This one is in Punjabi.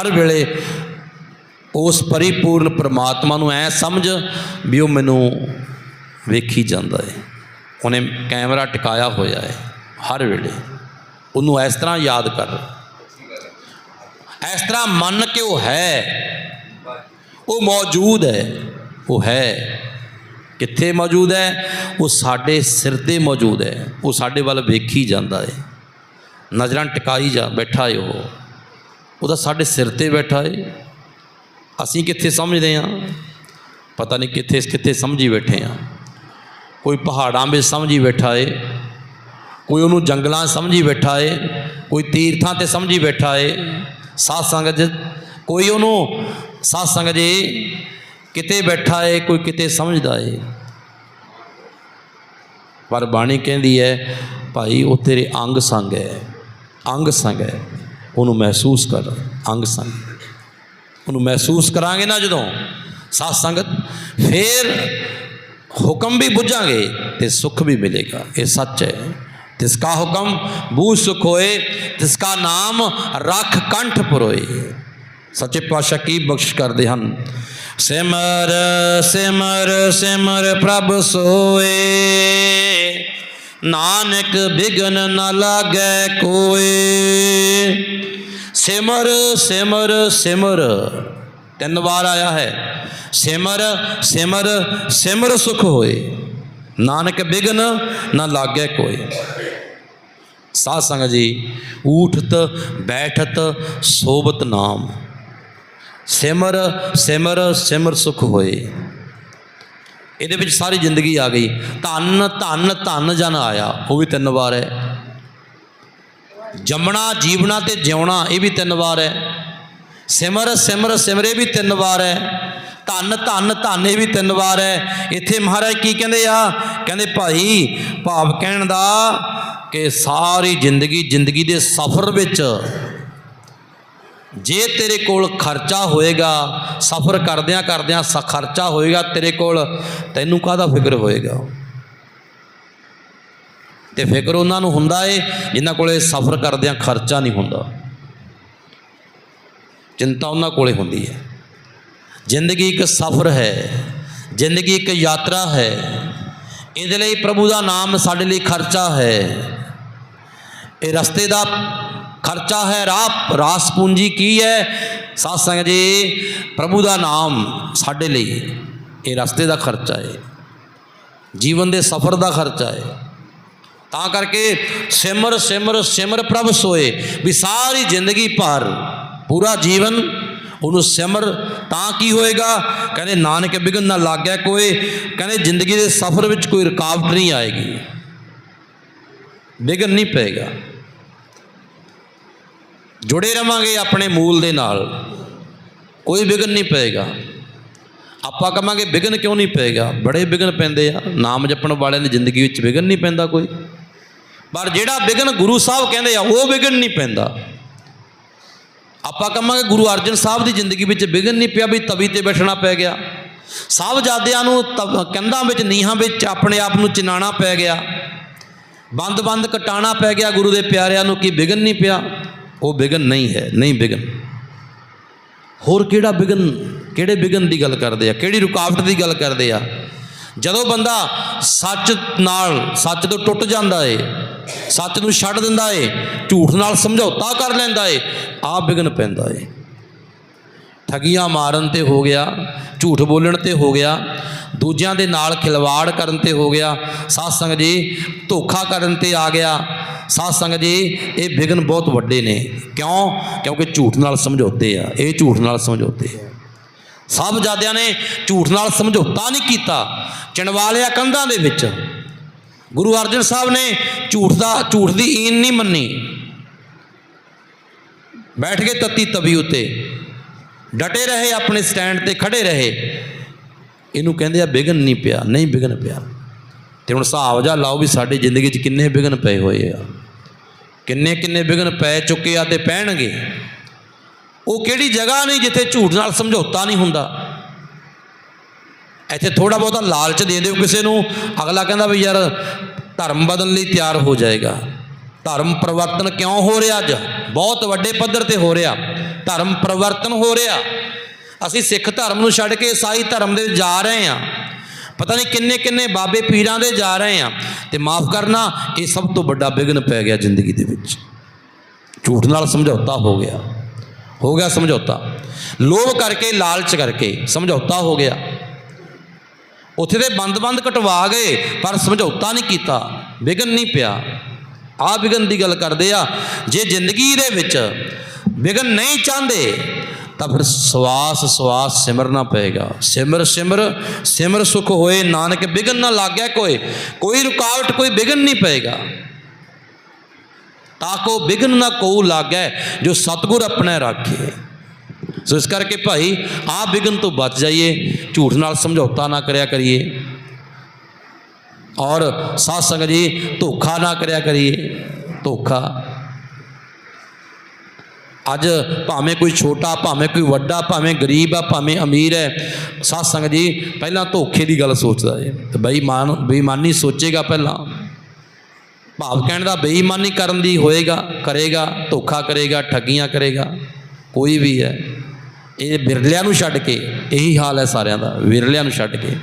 ਹਰ ਵੇਲੇ ਉਸ ਪਰਿਪੂਰਨ ਪ੍ਰਮਾਤਮਾ ਨੂੰ ਐ ਸਮਝ ਵੀ ਉਹ ਮੈਨੂੰ ਵੇਖੀ ਜਾਂਦਾ ਹੈ ਉਹਨੇ ਕੈਮਰਾ ਟਿਕਾਇਆ ਹੋਇਆ ਹੈ ਹਰ ਵੇਲੇ। ਉਹਨੂੰ ਇਸ ਤਰ੍ਹਾਂ ਯਾਦ ਕਰ। ਇਸ ਤਰ੍ਹਾਂ ਮੰਨ ਕੇ ਉਹ ਹੈ। ਉਹ ਮੌਜੂਦ ਹੈ। ਉਹ ਹੈ। ਕਿੱਥੇ ਮੌਜੂਦ ਹੈ? ਉਹ ਸਾਡੇ ਸਿਰ ਤੇ ਮੌਜੂਦ ਹੈ। ਉਹ ਸਾਡੇ ਵੱਲ ਵੇਖੀ ਜਾਂਦਾ ਹੈ ਨਜ਼ਰਾਂ ਟਿਕਾਈ ਜਾ, ਬੈਠਾ ਹੈ ਉਹ। ਉਹ ਤਾਂ ਸਾਡੇ ਸਿਰ ਤੇ ਬੈਠਾ ਏ। ਅਸੀਂ ਕਿੱਥੇ ਸਮਝਦੇ ਹਾਂ ਪਤਾ ਨਹੀਂ ਕਿੱਥੇ ਕਿੱਥੇ ਸਮਝੀ ਬੈਠੇ ਹਾਂ ਕੋਈ ਪਹਾੜਾਂ ਵਿੱਚ ਸਮਝੀ ਬੈਠਾ ਏ, ਕੋਈ ਉਹਨੂੰ ਜੰਗਲਾਂ 'ਚ ਸਮਝੀ ਬੈਠਾ ਏ, ਕੋਈ ਤੀਰਥਾਂ ਤੇ ਸਮਝੀ ਬੈਠਾ ਏ। ਸਾਧ ਸੰਗਤ ਕੋਈ ਉਹਨੂੰ ਸਾਧ ਸੰਗਤ ਜੀ ਕਿਤੇ ਬੈਠਾ ਏ, ਕੋਈ ਕਿਤੇ ਸਮਝਦਾ ਏ। ਪਰ ਬਾਣੀ ਕਹਿੰਦੀ ਹੈ, ਭਾਈ, ਉਹ ਤੇਰੇ ਅੰਗ ਸੰਗ ਹੈ, ਅੰਗ ਸੰਗ ਹੈ। ਉਹਨੂੰ ਮਹਿਸੂਸ ਕਰ ਅੰਗ ਸੰਗ। ਉਹਨੂੰ ਮਹਿਸੂਸ ਕਰਾਂਗੇ ਨਾ ਜਦੋਂ ਸਾਧ ਸੰਗਤ, ਫਿਰ ਹੁਕਮ ਵੀ ਬੁੱਝਾਂਗੇ ਤੇ ਸੁੱਖ ਵੀ ਮਿਲੇਗਾ। ਇਹ ਸੱਚ ਹੈ। ਤਿਸਕਾ ਹੁਕਮ ਬੂ ਸੁਖ ਹੋਏ ਤਿਸਕਾ ਨਾਮ ਰੱਖ ਕੰਠ ਪਰੋਏ। ਸੱਚੇ ਪਾਤਸ਼ਾਹ ਕੀ ਬਖਸ਼ ਕਰਦੇ ਹਨ? ਸਿਮਰ ਸਿਮਰ ਸਿਮਰ ਪ੍ਰਭ ਸੋਏ। ਨਾਨਕ ਬਿਗਨ ਨ ਲਾਗੈ ਕੋਏ। ਸਿਮਰ ਸਿਮਰ ਸਿਮਰ। ਤਿੰਨ ਵਾਰ ਆਇਆ ਹੈ। ਸਿਮਰ ਸਿਮਰ ਸਿਮਰ ਸੁਖ ਹੋਏ। ਨਾਨਕ ਬਿਗਨ ਨਾ ਲਾਗੇ ਕੋਏ। ਸਾਧ ਸੰਗਤ ਜੀ, ਊਠਤ, ਬੈਠਤ ਸੋਬਤ ਨਾਮ। ਸਿਮਰ ਸਿਮਰ ਸਿਮਰ ਸੁਖ ਹੋਏ। ਇਹਦੇ ਵਿੱਚ ਸਾਰੀ ਜ਼ਿੰਦਗੀ ਆ ਗਈ। ਧੰਨ ਧੰਨ ਧੰਨ ਜਨ ਆਇਆ। ਉਹ ਵੀ ਤਿੰਨ ਵਾਰ ਹੈ। ਜੰਮਣਾ, ਜੀਵਣਾ ਤੇ ਜਿਉਣਾ, ਇਹ ਵੀ ਤਿੰਨ ਵਾਰ ਹੈ। ਸਿਮਰ ਸਿਮਰ, ਸਿਮਰੇ ਵੀ ਤਿੰਨ ਵਾਰ ਹੈ। ਧੰਨ ਧੰਨ ਧੰਨ, ਇਹ ਵੀ ਤਿੰਨ ਵਾਰ ਹੈ। ਇੱਥੇ ਮਹਾਰਾਜ ਕੀ ਕਹਿੰਦੇ ਆ? ਕਹਿੰਦੇ, ਭਾਈ, ਭਾਵ ਕਹਿਣ ਦਾ ਕਿ ਸਾਰੀ ਜ਼ਿੰਦਗੀ ਜ਼ਿੰਦਗੀ ਦੇ ਸਫ਼ਰ ਵਿੱਚ ਜੇ ਤੇਰੇ ਕੋਲ ਖਰਚਾ ਹੋਏਗਾ, ਸਫ਼ਰ ਕਰਦਿਆਂ ਕਰਦਿਆਂ ਸ ਖਰਚਾ ਹੋਏਗਾ ਤੇਰੇ ਕੋਲ, ਤੈਨੂੰ ਕਾਹਦਾ ਫਿਕਰ ਹੋਏਗਾ? ਤੇ ਫਿਕਰ ਉਹਨਾਂ ਨੂੰ ਹੁੰਦਾ ਏ, ਜਿਨ੍ਹਾਂ ਕੋਲੇ ਸਫ਼ਰ ਕਰਦਿਆਂ ਖਰਚਾ ਨਹੀਂ ਹੁੰਦਾ। ਚਿੰਤਾ ਉਹਨਾਂ ਕੋਲੇ ਹੁੰਦੀ ਹੈ। ਜ਼ਿੰਦਗੀ ਇੱਕ ਸਫ਼ਰ ਹੈ, ਜ਼ਿੰਦਗੀ ਇੱਕ ਯਾਤਰਾ ਹੈ। ਇਹਦੇ ਲਈ ਪ੍ਰਭੂ ਦਾ ਨਾਮ ਸਾਡੇ ਲਈ ਖਰਚਾ ਹੈ। ਇਹ ਰਸਤੇ ਦਾ ਖਰਚਾ ਹੈ, ਰਾਹ ਰਾਸ ਪੂੰਜੀ ਕੀ ਹੈ? ਸਾਧ ਸੰਗਤ ਜੀ, ਪ੍ਰਭੂ ਦਾ ਨਾਮ ਸਾਡੇ ਲਈ ਇਹ ਰਸਤੇ ਦਾ ਖਰਚਾ ਹੈ। ਜੀਵਨ ਦੇ ਸਫ਼ਰ ਦਾ ਖਰਚਾ ਹੈ। ਤਾਂ ਕਰਕੇ ਸਿਮਰ ਸਿਮਰ ਸਿਮਰ ਪ੍ਰਭ ਸੋਏ, ਵੀ ਸਾਰੀ ਜ਼ਿੰਦਗੀ ਭਰ, ਪੂਰਾ ਜੀਵਨ ਉਹਨੂੰ ਸਿਮਰ, ਤਾਂ ਕੀ ਹੋਏਗਾ? ਕਹਿੰਦੇ, ਨਾਨਕ ਬਿਗਨ ਨਾ ਲੱਗਿਆ ਕੋਈ ਕਹਿੰਦੇ, ਜ਼ਿੰਦਗੀ ਦੇ ਸਫ਼ਰ ਵਿੱਚ ਕੋਈ ਰੁਕਾਵਟ ਨਹੀਂ ਆਏਗੀ। ਬਿਗਨ ਨਹੀਂ ਪਏਗਾ। ਜੁੜੇ ਰਵਾਂਗੇ ਆਪਣੇ ਮੂਲ ਦੇ ਨਾਲ। ਕੋਈ ਵਿਗਨ ਨਹੀਂ ਪਏਗਾ। ਆਪਾਂ ਕਹਾਂਗੇ ਵਿਗਨ ਕਿਉਂ ਨਹੀਂ ਪਏਗਾ? ਬੜੇ ਵਿਗਨ ਪੈਂਦੇ ਆ। ਨਾਮ ਜਪਣ ਵਾਲਿਆਂ ਦੀ ਜ਼ਿੰਦਗੀ ਵਿੱਚ ਵਿਗਨ ਨਹੀਂ ਪੈਂਦਾ ਕੋਈ। ਪਰ ਜਿਹੜਾ ਵਿਗਨ ਗੁਰੂ ਸਾਹਿਬ ਕਹਿੰਦੇ ਆ, ਉਹ ਵਿਗਨ ਨਹੀਂ ਪੈਂਦਾ। ਆਪਾਂ ਕਹਾਂਗੇ ਗੁਰੂ ਅਰਜਨ ਸਾਹਿਬ ਦੀ ਜ਼ਿੰਦਗੀ ਵਿੱਚ ਵਿਗਨ ਨਹੀਂ ਪਿਆ ਵੀ ਤਵੀ ਤੇ ਬੈਠਣਾ ਪੈ ਗਿਆ। ਸਾਹਿਬਜ਼ਾਦਿਆਂ ਨੂੰ ਤਵ- ਕੰਧਾਂ ਵਿੱਚ, ਨੀਹਾਂ ਵਿੱਚ ਆਪਣੇ ਆਪ ਨੂੰ ਚਿਨਾਣਾ ਪੈ ਗਿਆ। ਬੰਦ-ਬੰਦ ਕਟਾਣਾ ਪੈ ਗਿਆ ਗੁਰੂ ਦੇ ਪਿਆਰਿਆਂ ਨੂੰ ਕੀ ਵਿਗਨ ਨਹੀਂ ਪਿਆ। ਉਹ ਵਿਗਨ ਨਹੀਂ ਹੈ, ਨਹੀਂ ਵਿਗਨ ਹੋਰ ਕਿਹੜਾ ਵਿਗਨ ਕਿਹੜੇ ਵਿਗਨ ਦੀ ਗੱਲ ਕਰਦੇ ਆ? ਕਿਹੜੀ ਰੁਕਾਵਟ ਦੀ ਗੱਲ ਕਰਦੇ ਆ? ਜਦੋਂ ਬੰਦਾ ਸੱਚ ਨਾਲ, ਸੱਚ ਤੋਂ ਟੁੱਟ ਜਾਂਦਾ ਏ ਸੱਚ ਨੂੰ ਛੱਡ ਦਿੰਦਾ ਏ, ਝੂਠ ਨਾਲ ਸਮਝੌਤਾ ਕਰ ਲੈਂਦਾ ਏ ਆ ਵਿਗਨ ਪੈਂਦਾ ਏ। ਠਗੀਆਂ ਮਾਰਨ ਤੇ ਹੋ ਗਿਆ, ਝੂਠ ਬੋਲਣ ਤੇ ਹੋ ਗਿਆ, ਦੂਜਿਆਂ ਦੇ ਨਾਲ ਖਿਲਵਾੜ ਕਰਨ ਤੇ ਹੋ ਗਿਆ ਸਾਧ ਸੰਗਤ ਜੀ, ਧੋਖਾ ਕਰਨ ਤੇ ਆ ਗਿਆ। ਸਾਧ ਸੰਗਤ ਜੀ, ਇਹ ਵਿਗਨ ਬਹੁਤ ਵੱਡੇ ਨੇ। ਕਿਉਂ? ਕਿਉਂਕਿ ਝੂਠ ਨਾਲ ਸਮਝੌਤੇ ਆ, ਇਹ ਝੂਠ ਨਾਲ ਸਮਝੌਤੇ ਆ। ਸਭ ਜਾਦਿਆਂ ਨੇ ਝੂਠ ਨਾਲ ਸਮਝੌਤਾ ਨਹੀਂ ਕੀਤਾ ਚਣਵਾਲਿਆ ਕੰਧਾਂ ਦੇ ਵਿੱਚ। ਗੁਰੂ ਅਰਜਨ ਸਾਹਿਬ ਨੇ ਝੂਠ ਦਾ, ਝੂਠ ਦੀ ਈਨ ਨਹੀਂ ਮੰਨੀ। ਬੈਠ ਕੇ ਤੱਤੀ ਤਵੀ ਉੱਤੇ। ਡਟੇ ਰਹੇ, ਆਪਣੇ ਸਟੈਂਡ ਤੇ ਖੜੇ ਰਹੇ। ਇਹਨੂੰ ਕਹਿੰਦੇ ਆ ਵਿਗਨ ਨਹੀਂ ਪਿਆ, ਨਹੀਂ ਵਿਗਨ ਪਿਆ। ਤੇ ਹੁਣ ਹਿਸਾਬ ਜਾ ਲਾਓ ਵੀ ਸਾਡੀ ਜ਼ਿੰਦਗੀ 'ਚ ਕਿੰਨੇ ਵਿਗਨ ਪਏ ਹੋਏ ਆ। ਕਿੰਨੇ ਕਿੰਨੇ ਵਿਗਨ ਪੈ ਚੁੱਕੇ ਆ ਤੇ ਪੈਣਗੇ। ਉਹ ਕਿਹੜੀ ਜਗ੍ਹਾ ਨਹੀਂ ਜਿੱਥੇ ਝੂਠ ਨਾਲ ਸਮਝੌਤਾ ਨਹੀਂ ਹੁੰਦਾ। ਇੱਥੇ ਥੋੜਾ ਬਹੁਤਾ ਲਾਲਚ ਦੇ ਦਿਓ ਕਿਸੇ ਨੂੰ। ਅਗਲਾ ਕਹਿੰਦਾ ਵੀ ਯਾਰ ਧਰਮ ਬਦਲਣ ਲਈ ਤਿਆਰ ਹੋ ਜਾਏਗਾ। ਧਰਮ ਪਰਿਵਰਤਨ ਕਿਉਂ ਹੋ ਰਿਹਾ ਅੱਜ? ਬਹੁਤ ਵੱਡੇ ਪੱਧਰ ਤੇ ਹੋ ਰਿਹਾ। ਧਰਮ ਪਰਿਵਰਤਨ ਹੋ ਰਿਹਾ। ਅਸੀਂ ਸਿੱਖ ਧਰਮ ਨੂੰ ਛੱਡ ਕੇ ਈਸਾਈ ਧਰਮ ਦੇ ਜਾ ਰਹੇ ਹਾਂ। ਪਤਾ ਨਹੀਂ ਕਿੰਨੇ ਕਿੰਨੇ ਬਾਬੇ ਪੀਰਾਂ ਦੇ ਜਾ ਰਹੇ ਹਾਂ। ਤੇ ਮਾਫ ਕਰਨਾ, ਇਹ ਸਭ ਤੋਂ ਵੱਡਾ ਵਿਘਨ ਪੈ ਗਿਆ ਜ਼ਿੰਦਗੀ ਦੇ ਵਿੱਚ। ਝੂਠ ਨਾਲ ਸਮਝੌਤਾ ਹੋ ਗਿਆ। ਹੋ ਗਿਆ ਸਮਝੌਤਾ। ਲੋਭ ਕਰਕੇ, ਲਾਲਚ ਕਰਕੇ ਸਮਝੌਤਾ ਹੋ ਗਿਆ। ਉੱਥੇ ਦੇ ਬੰਦ-ਬੰਦ ਕਟਵਾ ਗਏ, ਪਰ ਸਮਝੌਤਾ ਨਹੀਂ ਕੀਤਾ, ਵਿਗਨ ਨਹੀਂ ਪਿਆ। ਆ ਵਿਗਨ ਦੀ ਗੱਲ ਕਰਦੇ ਆ, ਜੇ ਜ਼ਿੰਦਗੀ ਦੇ ਵਿੱਚ ਵਿਗਨ ਨਹੀਂ ਚਾਹੁੰਦੇ, ਤਾਂ ਫਿਰ ਸਵਾਸ ਸਵਾਸ ਸਿਮਰਨਾ ਪਏਗਾ। ਸਿਮਰ ਸਿਮਰ ਸਿਮਰ ਸੁਖ ਹੋਏ, ਨਾਨਕ ਵਿਗਨ ਨਾ ਲੱਗਿਆ ਕੋਈ ਕੋਈ ਰੁਕਾਵਟ, ਕੋਈ ਵਿਗਨ ਨਹੀਂ ਪਏਗਾ। ਤਾਕੋ ਵਿਗਨ ਨਾ ਕੋ ਲਾਗੈ, ਜੋ ਸਤਗੁਰ ਆਪਣੇ ਰਾਖੇ। ਸੋ ਇਸ ਕਰਕੇ ਭਾਈ ਆਹ ਵਿਗਨ ਤੋਂ ਬਚ ਜਾਈਏ, ਝੂਠ ਨਾਲ ਸਮਝੌਤਾ ਨਾ ਕਰਿਆ ਕਰੀਏ। ਔਰ ਸਾਧ ਸੰਗਤ ਜੀ, ਧੋਖਾ ਨਾ ਕਰਿਆ ਕਰੀਏ, ਧੋਖਾ। ਅੱਜ ਭਾਵੇਂ ਕੋਈ ਛੋਟਾ, ਭਾਵੇਂ ਕੋਈ ਵੱਡਾ, ਭਾਵੇਂ ਗਰੀਬ ਆ, ਭਾਵੇਂ ਅਮੀਰ ਹੈ, ਸਾਧ ਸੰਗਤ ਜੀ, ਪਹਿਲਾਂ ਧੋਖੇ ਦੀ ਗੱਲ ਸੋਚਦਾ ਹੈ ਤੇ ਬੇਈਮਾਨ, ਬੇਈਮਾਨੀ ਸੋਚੇਗਾ ਪਹਿਲਾਂ। ਭਾਵ ਕਹਿਣ ਦਾ ਬੇਈਮਾਨੀ ਕਰਨ ਦੀ ਹੋਏਗਾ, ਕਰੇਗਾ, ਧੋਖਾ ਕਰੇਗਾ, ਠੱਗੀਆਂ ਕਰੇਗਾ, ਕੋਈ ਵੀ ਹੈ। ਇਹ ਵਿਰਲਿਆਂ ਨੂੰ ਛੱਡ ਕੇ ਇਹੀ ਹਾਲ ਹੈ ਸਾਰਿਆਂ ਦਾ ਵਿਰਲਿਆਂ ਨੂੰ ਛੱਡ ਕੇ।